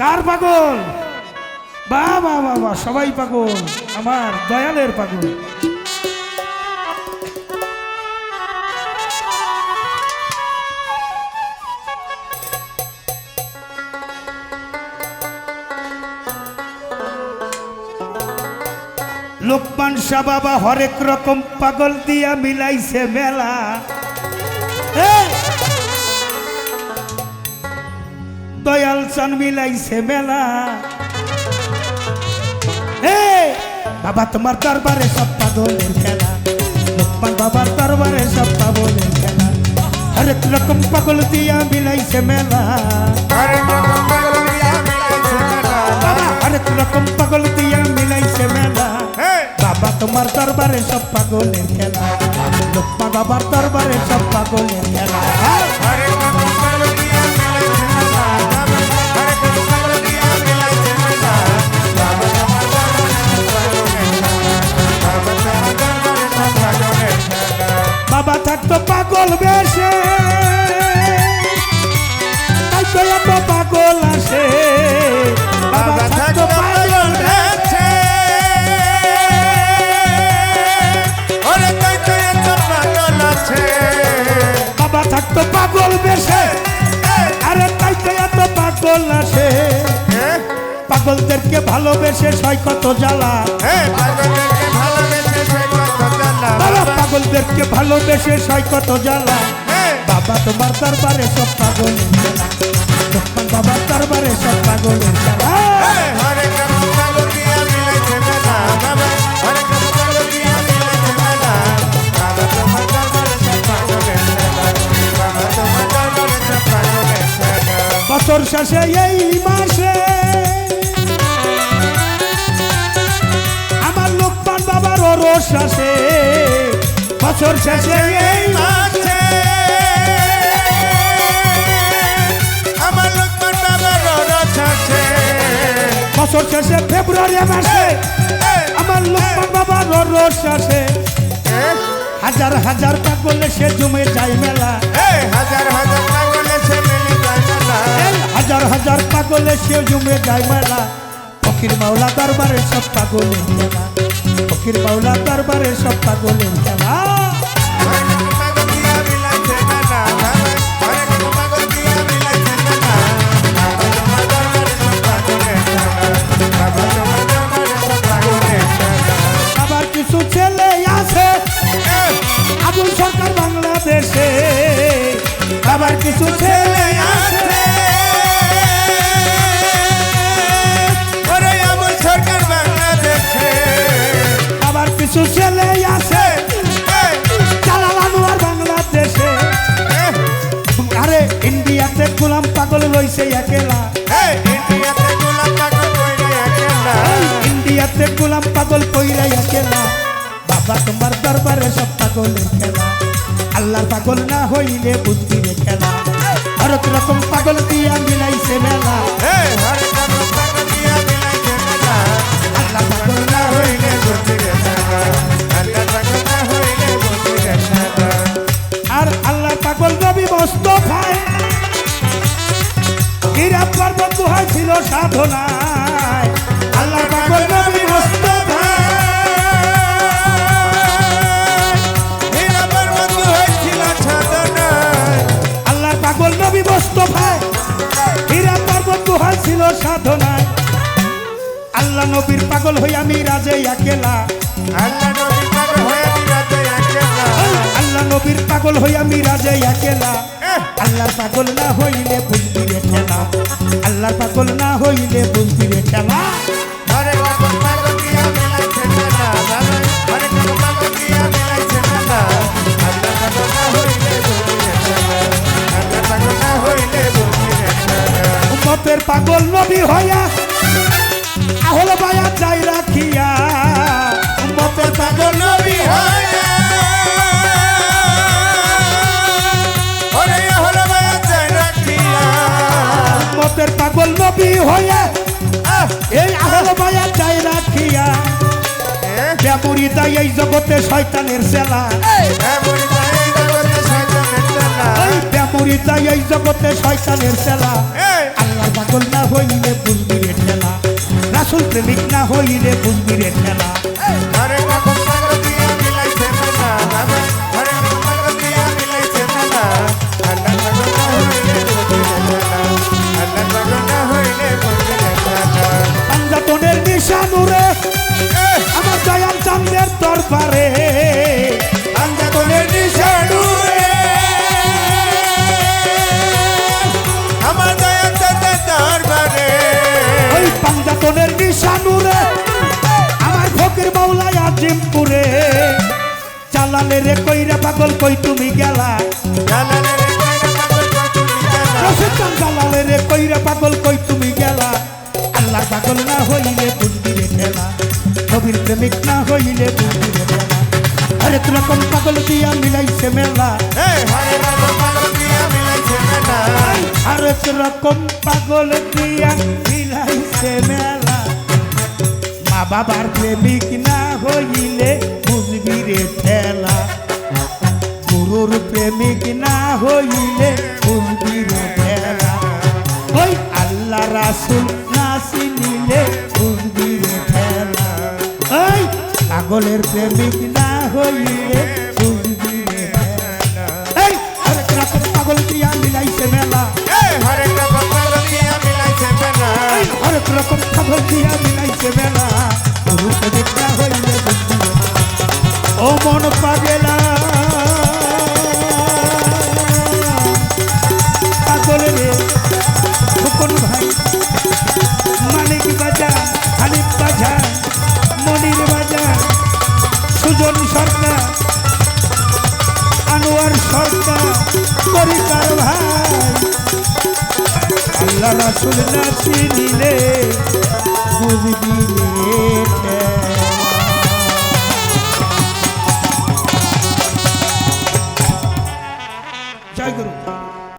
কার পাগল? বা বা বা সবাই পাগল, আমার দয়ালের পাগল। লোকমান শাহ বাবা হরেক রকম পাগল দিয়া মিলাইছে মেলা। চান মিলাইছে মেলা হে বাবা তোমার দরবারে সব পাগলের খেলা। লোকমান বাবার দরবারে সব পাগলের খেলা। হরেক রকম পাগল দিয়া মিলাইছে মেলা। হরেক রকম পাগল দিয়া মিলাইছে মেলা। বাবা তোমার দরবারে সব পাগলের খেলা। লোকমান বাবার দরবারে সব পাগলদেরকে ভালোবেসে সয় কত জ্বালা। পাগলদেরকে ভালোবেসে সয় কত জ্বালা। বাবা তোমার দরবারে সব লোকমান বাবার দরবারে সব পাগলের খেলা বছর শেষে এই মাসে বছর শেষে এই মাসে বছর শেষে ফেব্রুয়ারি মাসে আমার লোকমান বাবার ওরস আসে হাজার হাজার পাগলে সে জমে যায় মেলা। হাজার হাজার পাগলে সে মিলি মেলা। হাজার হাজার পাগলে সে জমে যায় মেলা। ফকির মাওলা দরবারে সব পাগলের খেলা। ফকির মাওলা দরবারে সব পাগলের খেলা। আবার কিছু ছেলে আছে। আবার কিছু ছেলে আছে। জালাল আনোয়ার বাংলাদেশে। আরে ইন্ডিয়াতে গোলাম পাগল রইছে একেলা। ইন্ডিয়াতে গোলাম পাগল কইরা একেলা। বাবা তোমার দরবারে সব পাগলের খেলা। আল্লাহর পাগল না হইলে বুদ্ধি রে খেলা। হরেক রকম পাগল দিয়া মিলাইছে মেলা। আল্লাহ পাগল না হইলে আর আল্লাহ পাগল নবী গুহায় ছিল সাধনায় নবীর পাগল হই আমি রাজে একেলা। আল্লাহ হয়ে আল্লাহ নবীর পাগল হই আমি রাজে একেলা। আল্লাহর পাগল না হইলে বুঝবি রে খেলা। আল্লাহর পাগল না হইলে বুঝবি রে খেলা। আল্লাহ উম্মতের পাগল নবী হইয়া আহল বায়া যাই রাখিয়া। উম্মতের পাগল নবী রাখিয়া। উম্মতের পাগল নবী হইয়া। এই আহল বায়া যাই রাখিয়া। ব্যাপুরি তাই এই জগতে শয়তানের সেলা ব্যাপুরি তাই এই জগতে শয়তানের সেলা এই আল্লাহ রাসুল না হইলে বুঝবি রে প্রেমিক না হইলে বুঝিলে মেলা। খেলা। আমার দয়াল চান্দের দরবারে। আজিমপুরে চালালে রে কইরা পাগল কই তুমি গেলা। জালালে রে কইরা পাগল কই তুমি গেলা। রসিদান চালালে রে কইরা পাগল কই তুমি গেলা। আল্লাহ পাগল না হইলে বুঝবি রে খেলা। নবীর প্রেমিক না হইলে বুঝবি রে খেলা। এই হরেক রকম পাগল দিয়া মিলাইছে মেলা। হরেক রকম পাগল দিয়া মিলাইছে মেলা। মা বাবার প্রেমিক না হইলে বুঝবি রে ঠেলা। গুরুর প্রেমিক না হইলে বুঝবি রে ঠেলা। ওই আল্লাহ রাসুল না চিনিলে বুঝবি রে ঠেলা। ওই পাগলের প্রেমিক না হইলে বুঝবি রে ঠেলা। এই হরেক রকম পাগল দিয়া মিলাইছে মেলা। এই হরেক রকম পাগল দিয়া মিলাইছে মেলা। হরেক রকম পাগল দিয়া মিলাইছে মেলা। রূপে দেখা হইলে বুঝবি রে। ও মন পাগেলা। পাগল রে, খোকন ভাই। মানিক বাজার, হানিফ বাজার, মনির বাজার, সুজন সরকার, আনোয়ার সরকার পরিকার ভাই। আল্লাহ রাসুল না চিনিলে বুঝবি